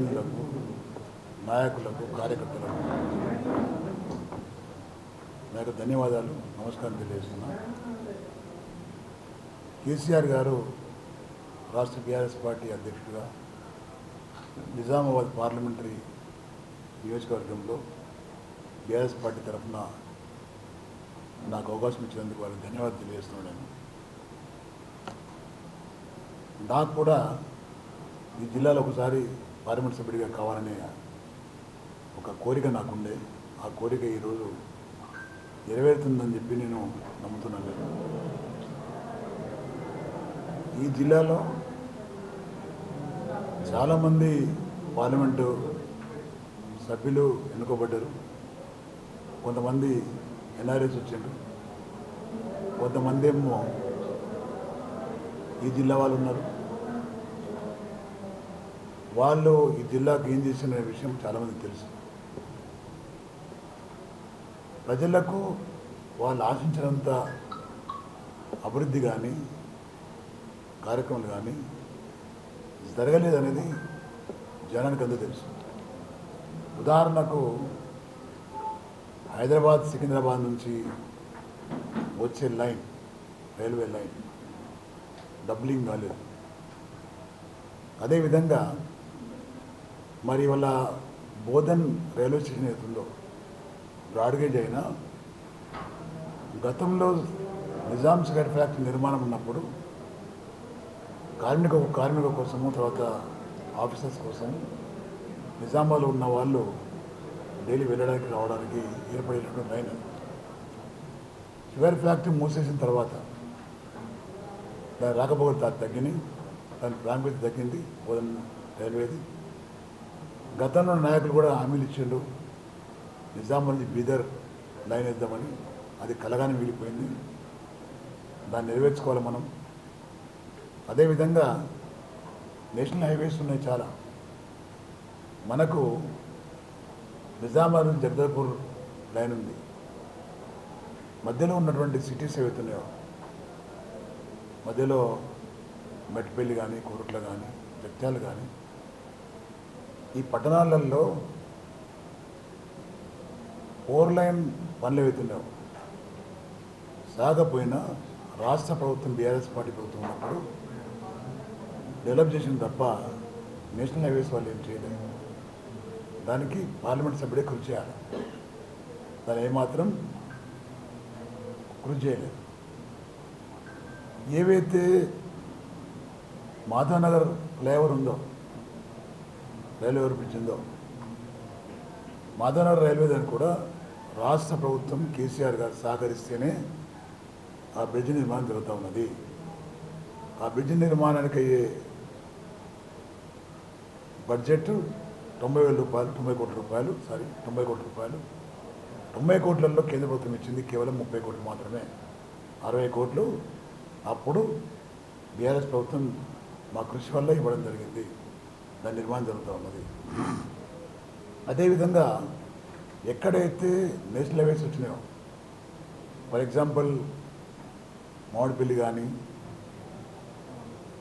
ప్రజాప్రతినిధులకు నాయకులకు కార్యకర్తలకు నా ధన్యవాదాలు నమస్కారం తెలియజేస్తున్నా. కేసీఆర్ గారు రాష్ట్ర బీఆర్ఎస్ పార్టీ అధ్యక్షుడిగా నిజామాబాద్ పార్లమెంటరీ నియోజకవర్గంలో బీఆర్ఎస్ పార్టీ తరఫున నాకు అవకాశం ఇచ్చినందుకు వారికి ధన్యవాదాలు తెలియజేస్తున్నాను నాకు కూడా ఈ జిల్లాలో ఒకసారి పార్లమెంట్ సభ్యుడిగా కావాలనే ఒక కోరిక నాకుండే. ఆ కోరిక ఈరోజు నెరవేరుతుందని చెప్పి నేను నమ్ముతున్నాను. ఈ జిల్లాలో చాలామంది పార్లమెంటు సభ్యులు ఎన్నుకోబడ్డారు. కొంతమంది ఎన్ఆర్ఎస్ వచ్చారు. కొంతమంది ఏమో ఈ జిల్లా వాళ్ళు ఉన్నారు. వాళ్ళు ఈ జిల్లాకు ఏం చేసిన విషయం చాలామందికి తెలుసు. ప్రజలకు వాళ్ళు ఆశించినంత అభివృద్ధి కానీ కార్యక్రమాలు కానీ జరగలేదనేది జనానికి అందరూ తెలుసు. ఉదాహరణకు హైదరాబాద్ సికింద్రాబాద్ నుంచి వచ్చే లైన్ రైల్వే లైన్ డబ్లింగ్ కాలేదు. అదేవిధంగా మరి వాళ్ళ బోధన్ రైల్వే స్టేషన్ అవుతుందో బ్రాడ్గేజ్ అయినా గతంలో నిజాం సిగరెట్ ఫ్యాక్టరీ నిర్మాణం ఉన్నప్పుడు కార్మిక కార్మికుల కోసము తర్వాత ఆఫీసర్స్ కోసం నిజామాబాద్లో ఉన్న వాళ్ళు డైలీ వెళ్ళడానికి రావడానికి ఏర్పడేటువంటి లైన్ షుగర్ ఫ్యాక్టరీ మూసేసిన తర్వాత దాని రాకపోకలు తగ్గినాయి దాని ప్రాముఖ్యత తగ్గింది బోధన రైల్వేది. గతంలో నాయకులు కూడా హామీలు ఇచ్చిండు నిజామాబాద్ బీదర్ లైన్ వేద్దామని అది కలగానే మిగిలిపోయింది దాన్ని నెరవేర్చుకోవాలి మనం. అదేవిధంగా నేషనల్ హైవేస్ ఉన్నాయి చాలా. మనకు నిజామాబాద్ నుంచి జగదల్పూర్ లైన్ ఉంది. మధ్యలో ఉన్నటువంటి సిటీస్ ఏవైతున్నాయో మధ్యలో మెట్పల్లి కానీ కోరుట్ల కానీ జగ్త్యాల కానీ ఈ పట్టణాలలో ఫోర్ లైన్ పనులు అవుతున్నావు సాగపోయినా రాష్ట్ర ప్రభుత్వం బీఆర్ఎస్ పార్టీ ప్రభుత్వం ఉన్నప్పుడు డెవలప్ చేసిన తప్ప నేషనల్ హైవేస్ వాళ్ళు ఏం చేయలేదు. దానికి పార్లమెంట్ సభ్యుడే కృషి చేయాలి. దాని ఏమాత్రం కృషి చేయలేదు. ఏవైతే మాధవనగర్ ఫ్లైఓవర్ ఉందో రైల్వే ఏర్పించిందో బ్రిడ్జ్ ఉందో మాధవనగర్ రైల్వే దాన్ని కూడా రాష్ట్ర ప్రభుత్వం కేసీఆర్ గారు సహకరిస్తేనే ఆ బ్రిడ్జ్ నిర్మాణం జరుగుతూ ఉన్నది. ఆ బ్రిడ్జ్ నిర్మాణానికి అయ్యే బడ్జెట్ తొంభై వేల రూపాయలు తొంభై కోట్ల రూపాయలు సారీ తొంభై కోట్ల రూపాయలు. తొంభై కోట్లలో కేంద్ర ప్రభుత్వం ఇచ్చింది కేవలం ముప్పై కోట్లు మాత్రమే. అరవై కోట్లు అప్పుడు బీఆర్ఎస్ ప్రభుత్వం మా కృషి వల్ల ఇవ్వడం జరిగింది. దాని నిర్మాణం జరుగుతూ ఉన్నది. అదేవిధంగా ఎక్కడైతే నేషనల్ హైవేస్ వచ్చినాయో ఫర్ ఎగ్జాంపుల్ మామిడిపల్లి కానీ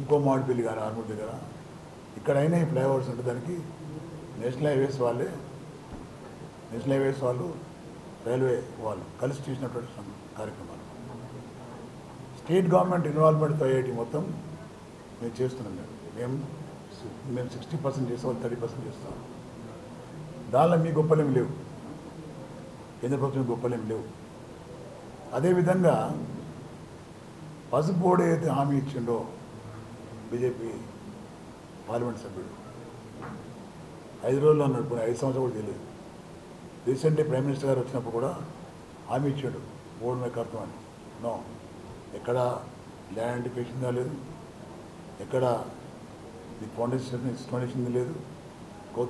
ఇంకో మామిడిపల్లి కానీ ఆర్మూర్ దగ్గర ఇక్కడైనా ఈ ఫ్లైఓవర్స్ ఉంటే దానికి నేషనల్ హైవేస్ వాళ్ళే నేషనల్ హైవేస్ వాళ్ళు రైల్వే వాళ్ళు కలిసి చేసినటువంటి కార్యక్రమాలు. స్టేట్ గవర్నమెంట్ ఇన్వాల్వ్మెంట్తో అయ్యేటి మొత్తం మేము చేస్తున్నాం మేము. మేము మేము సిక్స్టీ పర్సెంట్ చేస్తాం థర్టీ పర్సెంట్ చేస్తాం. దానిలో మీ గొప్పలేమి లేవు. కేంద్ర ప్రభుత్వం గొప్పలేమి లేవు. అదేవిధంగా పసుపు బోర్డు ఏదైతే హామీ ఇచ్చిండో బీజేపీ పార్లమెంట్ సభ్యుడు ఐదు రోజుల్లో అన్నాడు పోనీ ఐదు సంవత్సరాలు కూడా తెలియదు రీసెంట్లీ ప్రైమ్ మినిస్టర్ గారు వచ్చినప్పుడు కూడా హామీ ఇచ్చాడు బోర్డు మీద కడతాం అని. నో ఎక్కడ ల్యాండ్ ఐడెంటిఫికేషన్ లేదు ఎక్కడ ఇది ఫౌండేషన్ ఇన్స్టాలేషన్ లేదు.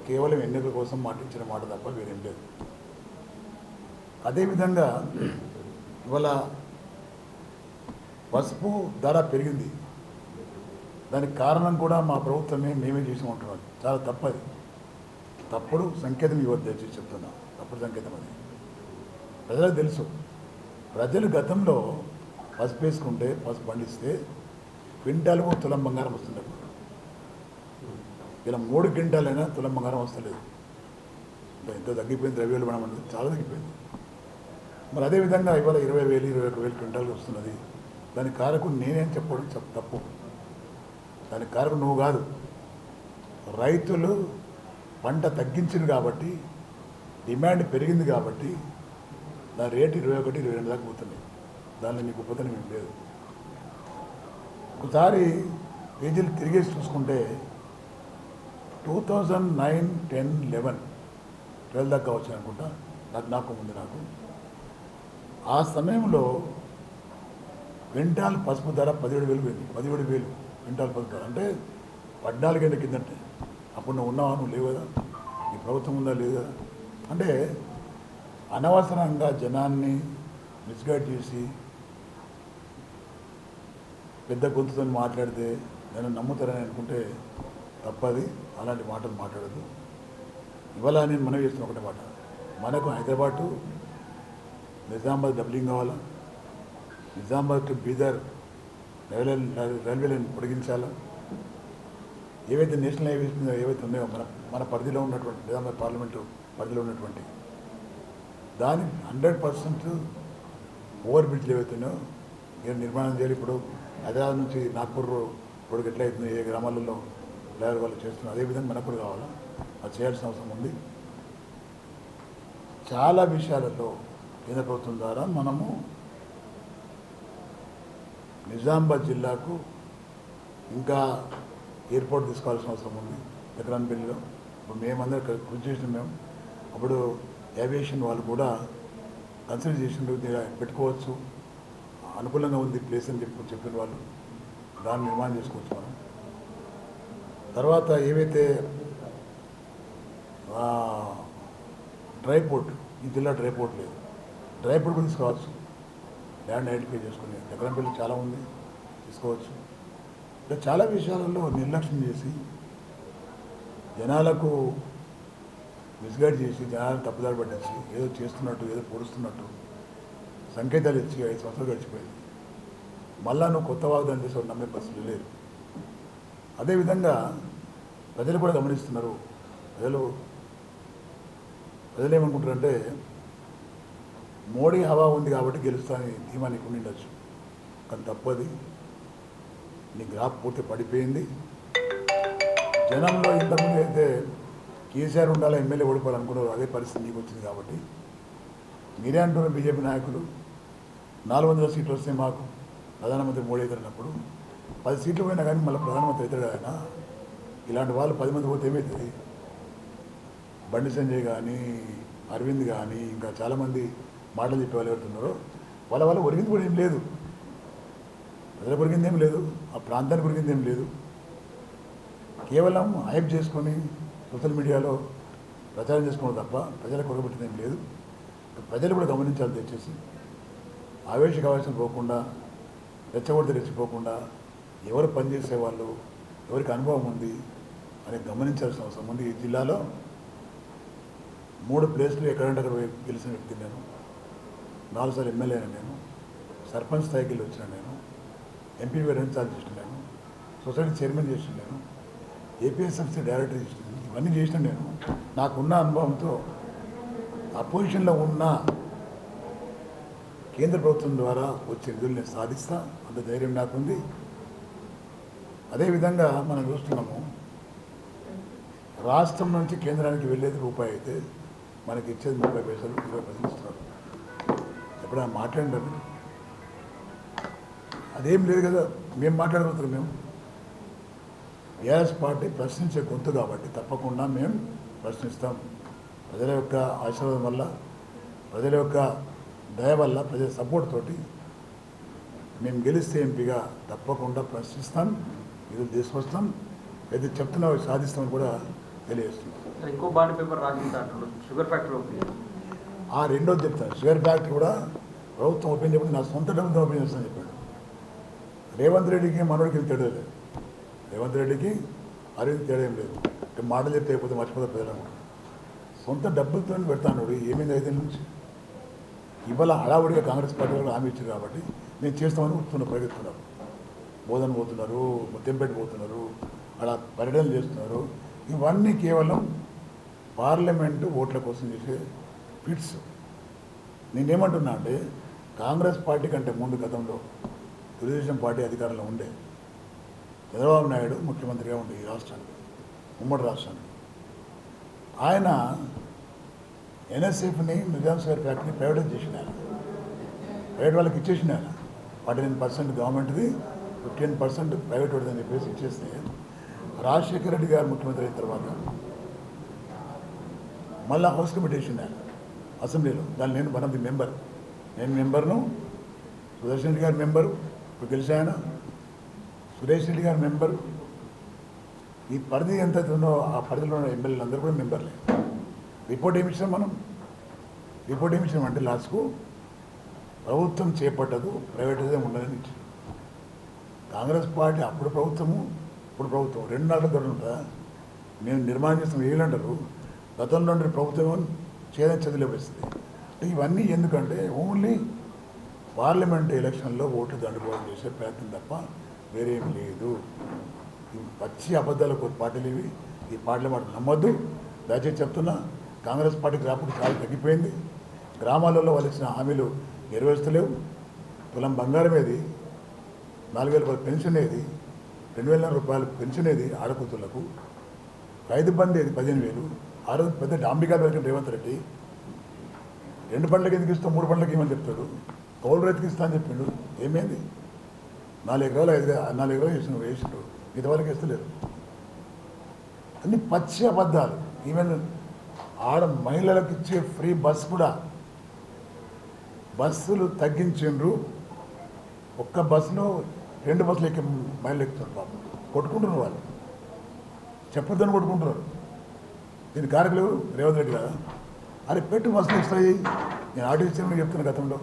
కేవలం ఎన్నికల కోసం మాట ఇచ్చిన మాట తప్ప వేరేం లేదు. అదేవిధంగా ఇవాళ పసుపు ధర పెరిగింది. దానికి కారణం కూడా మా ప్రభుత్వమే మేమే చేసి ఉంటున్నాం. చాలా తప్పది. తప్పుడు సంకేతం ఇవ్వద్దు దయచేసి చెప్తున్నా. తప్పుడు సంకేతం అది. ప్రజలకు తెలుసు. ప్రజలు గతంలో పసుపు వేసుకుంటే పసుపు పండిస్తే క్వింటాలకు తులం బంగారం వస్తుంది ఇలా మూడు క్వింటాలైనా తులం బంగారం వస్తలేదు ఎంత తగ్గిపోయింది ద్రవ్యోల్బణం మనం అనేది చాలా తగ్గిపోయింది. మరి అదేవిధంగా ఇవాళ ఇరవై వేలు ఇరవై ఒక వేలు క్వింటాల్కి వస్తున్నది. దాని కారకుడు నేనేం చెప్పడం చెప్ తప్పు. దాని కారకుడు నువ్వు కాదు. రైతులు పంట తగ్గించింది కాబట్టి డిమాండ్ పెరిగింది కాబట్టి దాని రేటు ఇరవై ఒకటి ఇరవై రెండు దాకా పోతుంది దానిలో నీకు ఉపతనం ఏం లేదు. ఒకసారి పేజీలు తిరిగేసి చూసుకుంటే two thousand nine ten eleven twelve దాకా వచ్చాను అనుకుంటా. నాకు నాకు ముందు నాకు. ఆ సమయంలో క్వింటాల్ పసుపు ధర పదిహేడు వేలు పోయింది. పదిహేడు వేలు క్వింటాల్ పసుపు ధర. అంటే పద్నాలుగేళ్ళ కిందంటే. అప్పుడు నువ్వు ఉన్నావా? నువ్వు లేవు కదా. ఈ ప్రభుత్వం ఉందా? లేదు కదా. అంటే అనవసరంగా జనాన్ని మిస్గైడ్ చేసి పెద్ద గొంతుతో మాట్లాడితే నేను నమ్ముతారని అనుకుంటే తప్పది. అలాంటి మాటలు మాట్లాడదు ఇవాళ నేను మనవి చేస్తున్న ఒకటే మాట. మనకు హైదరాబాదు నిజామాబాద్ డబ్లింగ్ కావాలా? Nizamabad to Bidar railway railway line పొడిగించాలా? ఏవైతే నేషనల్ హైవేస్ మీద ఏవైతే ఉన్నాయో మన మన పరిధిలో ఉన్నటువంటి నిజామాబాద్ పార్లమెంటు పరిధిలో ఉన్నటువంటి దాని హండ్రెడ్ పర్సెంట్ ఓవర్ బ్రిడ్జ్లు ఏవైతే ఉన్నాయో మీరు నిర్మాణం చేయాలి ఇప్పుడు. హైదరాబాద్ నుంచి నాగ్పూర్ ఇప్పుడు ఎట్లా ఏ గ్రామాలలో ఫ్లైఓవర్ వాళ్ళు చేస్తున్నారు. అదేవిధంగా మనకు కూడా అది చేయాల్సిన అవసరం ఉంది. చాలా విషయాలలో కేంద్ర ప్రభుత్వం ద్వారా మనము నిజామాబాద్ జిల్లాకు ఇంకా ఎయిర్పోర్ట్ తీసుకోవాల్సిన అవసరం ఉంది. ఎకరాన్పల్లిలో ఇప్పుడు మేమందరం ఇక్కడ కృషి చేసినాం మేము. అప్పుడు ఏవియేషన్ వాళ్ళు కూడా కన్సిడర్ చేసిండ్రు పెట్టుకోవచ్చు. అనుకూలంగా ఉంది ప్లేస్ అని చెప్పి చెప్పిన వాళ్ళు. దాన్ని నిర్మాణం చేసుకోవచ్చు మనం. తర్వాత ఏవైతే డ్రై పోర్ట్ ఈ జిల్లా డ్రై పోర్ట్ లేదు. డ్రై పోర్ట్ కూడా తీసుకోవచ్చు ల్యాండ్ ఐడెంటిఫై చేసుకుని ఎకరంపల్లి చాలా ఉంది తీసుకోవచ్చు. ఇలా చాలా విషయాలలో నిర్లక్ష్యం చేసి జనాలకు మిస్గైడ్ చేసి జనాలను తప్పుదారి పట్టించి ఏదో చేస్తున్నట్టు ఏదో పొడుస్తున్నట్టు సంకేతాలు ఇచ్చి ఐదు సంవత్సరాలు గడిచిపోయింది. మళ్ళా నువ్వు కొత్త వాగ్దానం చేసే నమ్మే పరిస్థితులు లేదు అదేవిధంగా ప్రజలు కూడా గమనిస్తున్నారు. ప్రజలు ప్రజలు ఏమనుకుంటారంటే మోడీ హవా ఉంది కాబట్టి గెలుస్తానని ధీమా నీకు ఉండొచ్చు కానీ తప్పది. నీ గ్రాఫ్ పూర్తి పడిపోయింది. జనంలో ఇంతకుముందు అయితే కేసీఆర్ ఉండాలి ఎమ్మెల్యే ఓడిపోవాలనుకున్నారు. అదే పరిస్థితి నీకు వచ్చింది కాబట్టి. మీరే అంటున్న బీజేపీ నాయకులు. నాలుగు వందల సీట్లు వస్తే మాకు ప్రధానమంత్రి మోడీ ఎదురైనప్పుడు పది సీట్లు పోయినా కానీ మళ్ళీ ప్రధానమంత్రి అవుతాడు ఆయన. ఇలాంటి వాళ్ళు పది మంది పోతే ఏమవుతుంది బండి సంజయ్ కానీ అరవింద్ కానీ ఇంకా చాలామంది మాటలు చెప్పే వాళ్ళు ఎవరుతున్నారో వాళ్ళ వల్ల ఒరిగింది కూడా ఏం లేదు. ప్రజలకు ఒరిగింది ఏం లేదు. ఆ ప్రాంతానికి కొరిగింది ఏం లేదు. కేవలం హైప్ చేసుకొని సోషల్ మీడియాలో ప్రచారం చేసుకోవడం తప్ప ప్రజలకు కొరగబెట్టింది ఏం లేదు. ప్రజలు కూడా గమనించాలి తెచ్చేసి ఆవేశ కావాల్సిన పోకుండా రెచ్చగొడితే రెచ్చిపోకుండా ఎవరు పనిచేసే వాళ్ళు ఎవరికి అనుభవం ఉంది అని గమనించాల్సిన అవసరం ఉంది. ఈ జిల్లాలో మూడు ప్లేస్లు ఎక్కడంటే అక్కడ గెలిచిన వ్యక్తి నేను నాలుగుసార్లు ఎమ్మెల్యే నేను సర్పంచ్ స్థాయికి వెళ్ళి వచ్చిన నేను ఎంపీ రెండు సార్లు చేసిన నేను సొసైటీ చైర్మన్ చేసిన నేను ఏపీఎస్ఎఫ్సీ డైరెక్టర్ చేసిన ఇవన్నీ చేసిన నేను. నాకున్న అనుభవంతో అపోజిషన్లో ఉన్న కేంద్ర ప్రభుత్వం ద్వారా వచ్చే నిధులు నేను సాధిస్తా అంత ధైర్యం నాకుంది. అదేవిధంగా మనం చూస్తున్నాము రాష్ట్రం నుంచి కేంద్రానికి వెళ్ళేది రూపాయి అయితే మనకి ఇచ్చేది ముప్పై పైసలు ఇరవై పైసలు ఇస్తున్నారు ఎప్పుడైనా మాట్లాడండి అదేం లేదు కదా మేము మాట్లాడగలుగుతాం మేము. బీఆర్ఎస్ పార్టీ ప్రశ్నించే గొంతు కాబట్టి తప్పకుండా మేము ప్రశ్నిస్తాం. ప్రజల యొక్క ఆశీర్వాదం వల్ల ప్రజల యొక్క దయ వల్ల ప్రజల సపోర్ట్ తోటి మేము గెలిస్తే ఎంపీగా తప్పకుండా ప్రశ్నిస్తాం. ఇది తీసుకొస్తాం. ఏది చెప్తున్నా సాధిస్తామని కూడా తెలియజేస్తున్నాం. సార్ ఇంకో బాండ్ పేపర్ రాసింది షుగర్ ఫ్యాక్టరీ ఆ రెండోది చెప్తాను షుగర్ ఫ్యాక్టరీ కూడా ప్రభుత్వం ఓపెన్ చెప్పి నా సొంత డబ్బుతో ఓపెన్ చేస్తానని చెప్పాడు. రేవంత్ రెడ్డికి మనోడికి తేడా లేదు. రేవంత్ రెడ్డికి అరవింద్ తేడా ఏం లేదు. అంటే మాటలు చెప్తే అయిపోతే మర్చిపోతారు ప్రజలు. సొంత డబ్బులతో పెడతాను ఏమైంది ఐదు నుంచి? ఇవాళ హడావుడిగా కాంగ్రెస్ పార్టీ వాళ్ళు హామీ ఇచ్చారు కాబట్టి నేను చేస్తామని చెప్తున్నా ప్రయత్నిస్తున్నారు బోధన పోతున్నారు ముత్యంపేట పోతున్నారు అలా పర్యటనలు చేస్తున్నారు. ఇవన్నీ కేవలం పార్లమెంటు ఓట్ల కోసం చేసే ఫిట్స్. నేనేమంటున్నా అంటే కాంగ్రెస్ పార్టీ కంటే ముందు గతంలో తెలుగుదేశం పార్టీ అధికారంలో ఉండే చంద్రబాబు నాయుడు ముఖ్యమంత్రిగా ఉండే ఈ రాష్ట్రానికి ఉమ్మడి రాష్ట్రానికి. ఆయన ఎన్ఎస్ఎఫ్ని నిజాం సాగర్ ఫ్యాక్టరీ ప్రైవేటైజ్ చేసిన ఆయన ప్రైవేట్ వాళ్ళకి ఇచ్చేసిన ఆయన ఫార్టీ నైన్ పర్సెంట్ గవర్నమెంట్ది ఫిఫ్టీన్ పర్సెంట్ ప్రైవేట్ వాడిదని చెప్పేసి ఇచ్చేస్తే రాజశేఖర రెడ్డి గారు ముఖ్యమంత్రి అయిన తర్వాత మళ్ళా హౌస్ కమిటీ వేసిండు ఆయన అసెంబ్లీలో. దాన్ని నేను వన్ ఆఫ్ ది మెంబర్ నేను మెంబర్ను సుదర్శన్ రెడ్డి గారు మెంబరు ఇప్పుడు గెలిచి ఆయన సురేష్ రెడ్డి గారు మెంబరు. ఈ పరిధి ఎంత ఉందో ఆ పరిధిలో ఉన్న ఎమ్మెల్యేలు అందరూ కూడా మెంబర్లే. రిపోర్ట్ ఏమి మనం? రిపోర్ట్ ఏమి అంటే లాస్ట్కు ప్రభుత్వం చేపట్టదు ప్రైవేట్ ఉండదని ఇచ్చింది కాంగ్రెస్ పార్టీ అప్పుడు ప్రభుత్వము ఇప్పుడు ప్రభుత్వం. రెండు నాట్ల ధరలు నేను మేము నిర్మాణం చేస్తున్న ఏళ్ళంటారు గతంలో ఉండే ప్రభుత్వం చేయదని చదిలేపిస్తుంది అంటే ఇవన్నీ ఎందుకంటే ఓన్లీ పార్లమెంట్ ఎలక్షన్లో ఓట్లు దండుకోవడం చేసే ప్రయత్నం తప్ప వేరేం లేదు. పచ్చి అబద్ధాలు పార్టీలు ఇవి. ఈ పార్టీలు మాట నమ్మద్దు. దయచేసి చెప్తున్నా కాంగ్రెస్ పార్టీ రాకుండా చాలా తగ్గిపోయింది. గ్రామాలలో వాళ్ళు ఇచ్చిన హామీలు నెరవేర్చలేవు తులం బంగారం ఏది? నాలుగు వేల రూపాయలు పెన్షన్ ఏది? రెండు వేల రూపాయలు పెన్షన్ ఏది ఆడకూతులకు రైతు బండి ఏది పదిహేను వేలు? ఆ రోజు పెద్ద డాంబికా దొరికిన రేవంత్ రెడ్డి రెండు పండ్లకి ఎందుకు ఇస్తాం మూడు పండ్లకి ఏమని చెప్తాడు. కౌలు రైతుకి ఇస్తా అని చెప్పిండు. ఏమైంది? నాలుగు ఎకరాలు ఐదు నాలుగు ఎకరాలు వేసిన వేసిండు. మిగతా వాళ్ళకి ఇస్తలేరు. అన్ని పచ్చి అబద్ధాలు. ఈవెన్ ఆడ మహిళలకు ఇచ్చే ఫ్రీ బస్ కూడా బస్సులు తగ్గించిండ్రు. ఒక్క బస్సులో రెండు బస్సులు ఎక్కి బయలు ఎక్కుతున్నారు పాపం కొట్టుకుంటున్నారు వాళ్ళు. చెప్పొద్దని కొట్టుకుంటున్నారు. దీని కారకులు రేవంత్ రెడ్డి కదా అరే పెట్టు బస్సులు ఎక్స్ట్రా నేను ఆటో ఇచ్చాను చెప్తున్నా గతంలో.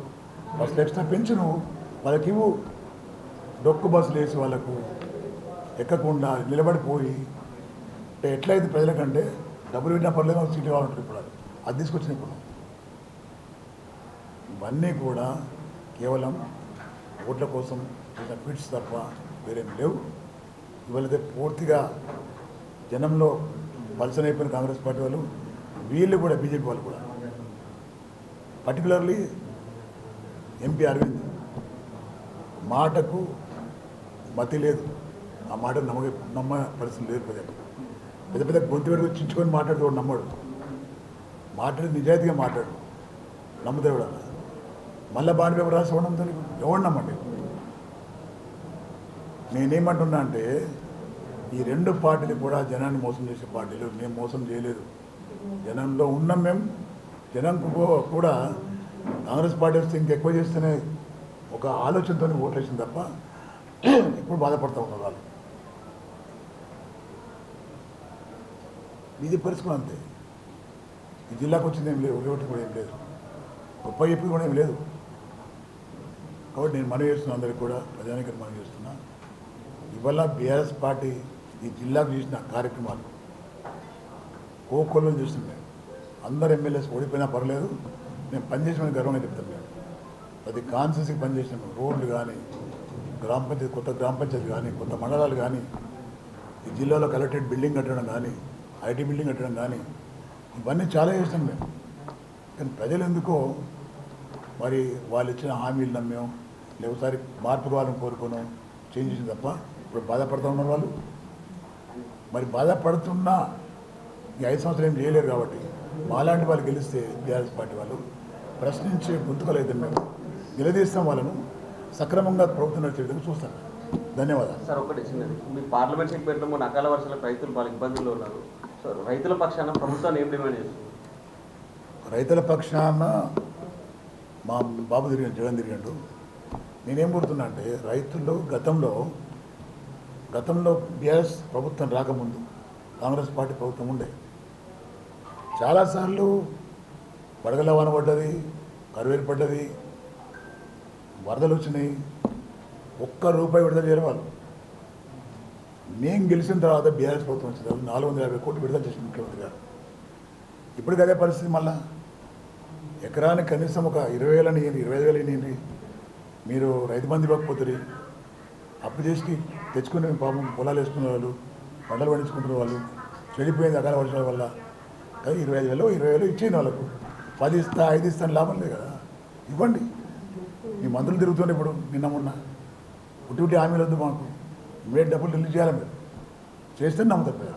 బస్సులు ఎక్స్ట్రా పెంచు నువ్వు. వాళ్ళకి ఇవ్వు. డొక్కు బస్సులు వేసి వాళ్ళకు ఎక్కకుండా నిలబడిపోయి. అంటే ఎట్లయితే ప్రజలకంటే డబ్బులు పెట్టినా పర్లేదు సీట్లు కావాలంటారు ఇప్పుడు అది తీసుకొచ్చిన ఇప్పుడు. ఇవన్నీ కూడా కేవలం ఓట్ల కోసం ఇంకా ఫిట్స్ తప్ప వేరేం లేవు. ఇవాళైతే పూర్తిగా జనంలో పలసనైపోయిన కాంగ్రెస్ పార్టీ వాళ్ళు వీళ్ళు కూడా బీజేపీ వాళ్ళు కూడా. పర్టికులర్లీ ఎంపీ అరవింద్ మాటకు మతి లేదు. ఆ మాట నమ్మ నమ్మ పరిస్థితి లేదు ప్రజలు పెద్ద పెద్ద గొంతు పెట్టి చించుకొని మాట్లాడుతూ నమ్మడు. మాట్లాడి నిజాయితీగా మాట్లాడు. నమ్ముతాడు మళ్ళీ బాండ్ పేపర్ రాసి ఎవడు ఎవడు నమ్మండి? నేనేమంటున్నా అంటే ఈ రెండు పార్టీలు కూడా జనాన్ని మోసం చేసే పార్టీలు మేము మోసం చేయలేదు. జనంలో ఉన్నాం మేము జనంకు కూడా కాంగ్రెస్ పార్టీ వస్తే ఇంకెక్కువ చేస్తేనే ఒక ఆలోచనతో ఓట్లేసింది తప్ప ఇప్పుడు బాధపడతా ఉన్నారు వాళ్ళు. ఇది పరిస్థితి అంతే. ఈ జిల్లాకు వచ్చింది ఏం లేదు ఒకటి కూడా ఏం లేదు. గొప్ప చెప్పి కూడా ఏం లేదు. కాబట్టి నేను మనవి చేస్తున్నా అందరికీ కూడా ప్రజానికి మనవి చేస్తున్నా. ఇవాళ బీఆర్ఎస్ పార్టీ ఈ జిల్లాకు చేసిన కార్యక్రమాలు. కోకొల్లు చూస్తుండే మేము అందరు ఎమ్మెల్యేస్ ఓడిపోయినా పర్లేదు. నేను పనిచేసిన గర్వంగా చెప్తాం మేము ప్రతి కాన్స్టిట్యూన్సీకి పనిచేసిన రోడ్లు కానీ గ్రామ పంచాయతీ కొత్త గ్రామ పంచాయతీ కానీ కొత్త మండలాలు కానీ ఈ జిల్లాలో కలెక్టరేట్ బిల్డింగ్ కట్టడం కానీ ఐటీ బిల్డింగ్ కట్టడం కానీ ఇవన్నీ చాలా చేసినాం మేము కానీ ప్రజలు ఎందుకో మరి వాళ్ళు ఇచ్చిన హామీలు నమ్మాం. లేకపోతే మార్పు కావాలని కోరుకున్నాం చేంజ్ చేసింది తప్ప ఇప్పుడు బాధపడుతూ ఉన్నారు వాళ్ళు? మరి బాధపడుతున్నా ఈ ఐదు సంవత్సరాలు ఏం చేయలేరు కాబట్టి మాలాంటి వాళ్ళు గెలిస్తే బీఆర్ఎస్ పార్టీ వాళ్ళు ప్రశ్నించే గుంతుకలు మేము. నిలదీస్తాం వాళ్ళను. సక్రమంగా ప్రభుత్వం నడిచే విధంగా చూస్తాం. ధన్యవాదాలు. సార్ ఒకటి చిన్నది. మీ పార్లమెంట్ సెగ్మెంట్లో మొన్న అకాల వర్షాలకు రైతులు వాళ్ళ ఇబ్బందుల్లో ఉన్నారు. సో రైతుల పక్షాన ప్రభుత్వాన్ని ఏం డిమాండ్ చేస్తుంది రైతుల పక్షాన మా బాబు తిరిగాడు జగన్ తిరిగాడు. నేనేం కోరుతున్నా అంటే రైతులు గతంలో గతంలో బీఆర్ఎస్ ప్రభుత్వం రాకముందు కాంగ్రెస్ పార్టీ ప్రభుత్వం ఉండే. చాలాసార్లు వడగల వాన పడ్డది కరువేలు పడ్డది వరదలు వచ్చినాయి. ఒక్క రూపాయి విడుదల చేయడం వాళ్ళు. మేము గెలిచిన తర్వాత బీఆర్ఎస్ ప్రభుత్వం వచ్చిన తర్వాత నాలుగు వందల యాభై కోట్లు విడుదల చేసిన ముఖ్యమంత్రి గారు. ఇప్పుడు అదే పరిస్థితి మళ్ళా. ఎకరానికి కనీసం ఒక ఇరవై వేలని ఇరవై ఐదు వేలు మీరు రైతు మంది ఇవ్వకపోతుంది అప్పు చేసి తెచ్చుకునే పాపం పొలాలు వేసుకునే వాళ్ళు పంటలు పండించుకుంటున్న వాళ్ళు చెడిపోయింది అకాల వర్షాల వల్ల కానీ ఇరవై ఐదు వేలు ఇరవై వేలు ఇచ్చేయండి వాళ్ళకు. పది ఇస్తా ఐదు ఇస్తాను లాభం లేదు కదా. ఇవ్వండి. మీ మందులు తిరుగుతుండే ఇప్పుడు నిన్న మొన్న పుట్టి ఉట్టి హామీలు వద్దు మాకు. ఇమీడియట్ డబ్బులు రిలీజ్ చేయాలి మీరు. చేస్తే నమ్ముతారు కదా.